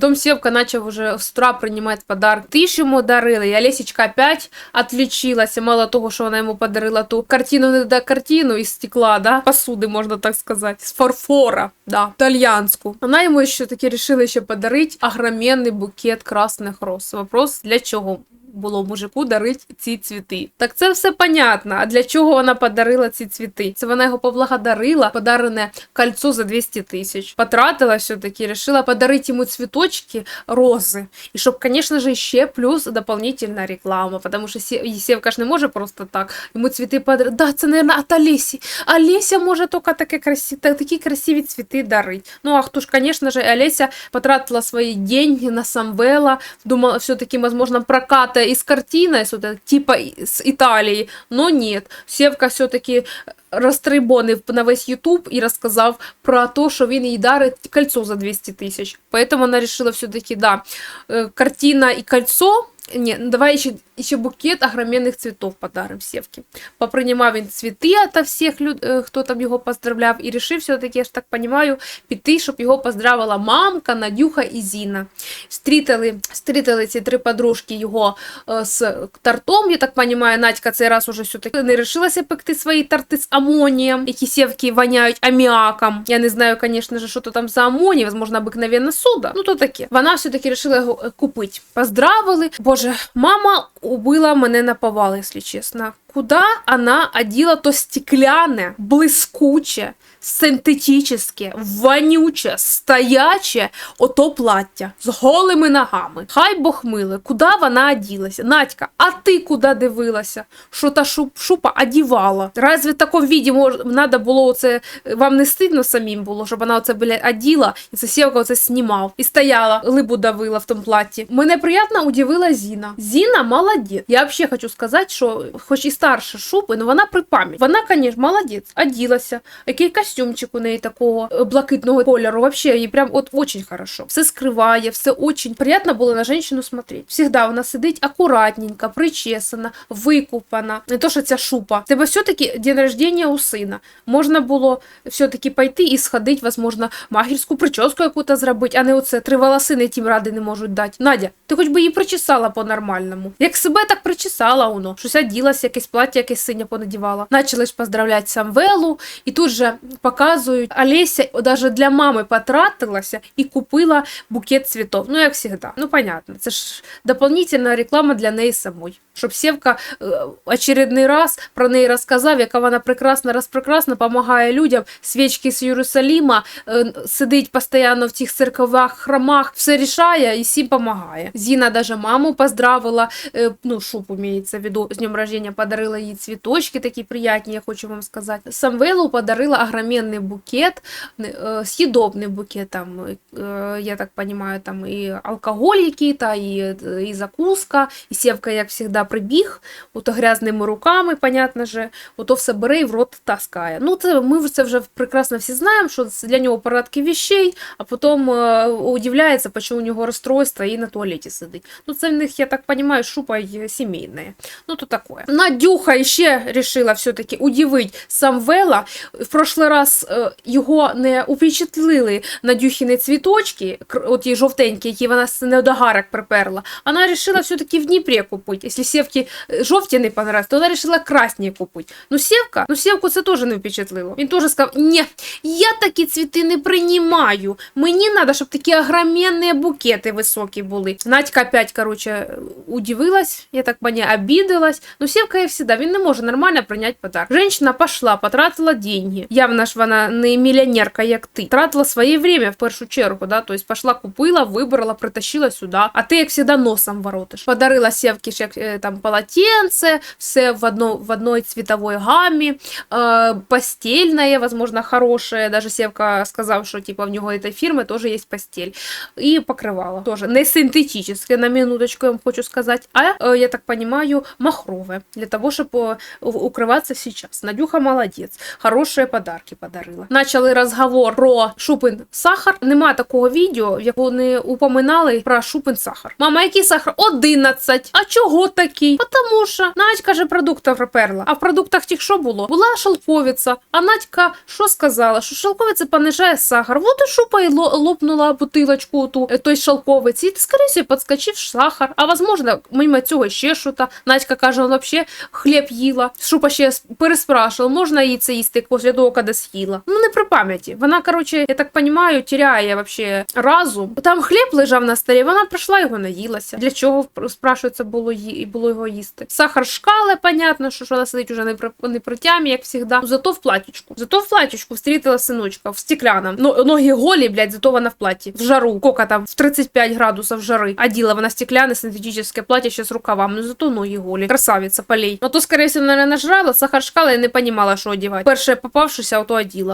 Потом Севка начал уже с утра принимать подарок. Ты ж ему дарила, и Олесечка опять отличилась. Мало того, что она ему подарила ту картину не да картину из стекла, да, посуды, можно так сказать, з фарфора, да, итальянскую. Она ему еще таки решила еще подарить огроменный букет красных роз. Вопрос, для чого? Було мужику дарити ці цвіти. Так це все понятно. А для чого вона подарила ці цвіти? Це вона його поблагодарила, подарене кольцо за 200 тисяч. Потратила все-таки, решила подарити йому цвіточки, рози. І щоб, звісно ж, ще плюс дополнительна реклама, тому що Сє- Сєвка ж не може просто так. Йому цвіти подарити. Да, це, мабуть, от Олесі. Олеся може тільки таке красиві, такі красиві цвіти дарити. Ну, а хто ж, звісно ж, Олеся потратила свої деньги на Самвела, думала, все-таки, возможно, проката из картины, с вот этой, типа с Италии, но нет. Севка все-таки розтрибонив на весь Ютуб і розказав про те, що він їй дарить кольцо за 200 тисяч. Поэтому вона вирішила все-таки, да, э, картина і кольцо, ні, ну давай ще, ще букет огроменних цвітів подарим Севки. Поприймав він цвіти ото всіх, люд, хто там його поздравляв, і рішив все-таки, я ж так розумію, піти, щоб його поздравила мамка, Надюха і Зіна. Стрітили, стрітили ці три подружки його е, з тортом. Я так розумію, Надька цей раз уже все-таки не рішилася пекти свої торти з амонієм, які сівки воняють аміаком. Я не знаю, звісно ж, що то там за амоній, возможно, обикновенна сода. Ну то таке. Вона все-таки вирішила його е, купити. Поздравили. Боже, мама убила мене на повал, якщо чесно. Куда она одела то стеклянне, блискуче, синтетичне, вонюче, стояче ото плаття з голими ногами. Хай Бог миле, куди вона оділася? Надька, а ти куди дивилася? Що та шуп, шупа одівала? Разве в такому віді мож, надо було оце, вам не стидно самим було, щоб вона оце, блядь, оділа, і це сівка оце знімав. І стояла, либу давила в тому платі. Мене приємно удивила Зіна. Зіна молодець. Я взагалі хочу сказати, що хоч і старша шупи, але вона при пам'яті. Вона, звісно, молодець, оділася. Який костюмчик у неї такого е, блакитного кольору. Вообще, їй прям от очень хорошо. Все скриває, все очень приємно було на жінку смотреть. Всегда вона сидить акуратненько, причесана, викупана. Не то, що ця шупа. Тебе все-таки день рождения у сина. Можна було все-таки пойти і сходити, возможно, магірську прическу яку-то зробити, а не оце три волосини тім ради не можуть дати. Надя, ти хоч би її причесала по-нормальному. Як себе, так причесала воно. Щось оділася, якесь плаття, якесь синє понадівала. Начали ж поздравляти Самвелу, і тут же показують, Олеся даже для мами потратилася і купила букет цвітов. Ну, як завжди. Ну, понятно. Це ж дополнительна реклама для неї самої. Щоб Сєвка е, очередний раз про неї розказав, яка вона прекрасна, розпрекрасна, допомагає людям. Свічки з Єрусаліма, е, сидить постійно в цих церковах, храмах, все рішає і всім допомагає. Зіна даже маму поздравила, е, ну, шуб имеется в виду, з днем рождения подарила їй цвіточки такі приятні, я хочу вам сказати. Самвелу подарила огроменний букет, э, съедобный букет, там, э, я так понимаю, там и алкоголь який-то, и, и закуска, і Сєвка, як завжди, прибіг, ото грязними руками, понятно же, ото все бере і в рот таскає. Ну, це, ми це вже прекрасно всі знаємо, що це для нього порядки вещей, а потім е, удивляється, чому у нього розстройство і на туалеті сидить. Ну, це в них, я так понимаю, шупа й сімейна. Ну, то такое. Надюха ще решила все-таки удивити Самвела. В прошлый раз його не упечатлили Надюхіни цвіточки, от ті жовтенькі, які вона з недогарок приперла. Вона вирішила все-таки в Дніпрі купити. Якщо Сєвки е, жовті не понравились, то вона вирішила красні купити. Ну, Сєвка, ну Сєвку це теж не впечатлило. Він теж сказав: ні, я такі цвіти не приймаю. Мені треба, щоб такі огроменні букети високі були. Надька опять, короче, удивилась, я так поняла, обиделась. Ну, Сєвка, як завжди, він не може нормально прийняти подарок. Женщина пошла, потратила деньги. Явно ж вона не мільйонерка, як ти. Тратила своє время в першу чергу, да? Тобто пошла, купила, вибрала, притащила сюди. А ти, як завжди, носом воротиш. Подарила Сєвки ж як е, там полотенце, все в, одно, в одной цветовой гамме, э, постельное, возможно, хорошее. Даже Севка сказав, що типа в нього этой фирмы тоже есть постель. І покривало тоже не синтетическое, на минуточку я вам хочу сказать, а, э, я так понимаю, махровое. Для того, чтобы укрываться сейчас. Надюха молодец. Хорошие подарки подарила. Начали розговор про шупин сахар. Нема такого відео, в якому не упоминали про шупин сахар. Мама, який сахар? 11. А чого такий? Потому що Надька же продуктів проперла. А в продуктах тих що було? Була шелковиця. А Надька що сказала? Що шелковиця понижає сахар. Вот і шупа і лопнула бутилочку ту е, той шелковиці. І скоріше підскочив сахар. А возможно, мимо цього ще що то Надька каже, вона взагалі хліб їла. Шупа ще переспрашувала, можна їй це їсти після того, коли з'їла. Ну не при пам'яті. Вона, коротше, я так розумію, теряє вообще разум. Там хліб лежав на столі, вона прийшла його наїлася. Для чого спрашується було ї... було його їсти? Сахар шкали, понятно, що вона сидить уже не при, не при тямі, як завжди. Зато в платічку. Зато в платічку встрітила синочка в стеклянном. Но, ноги голі, блядь, зато вона в платі. В жару. Сколько там? В 35 градусів жари. Оділа вона стеклянне синтетичне плаття ще з рукавами. Ну зато ноги голі. Красавиця, полей. Ну то, вона не нажрала, сахар шкала і не понімала, що одягати. Перше попавшися, ото оділа.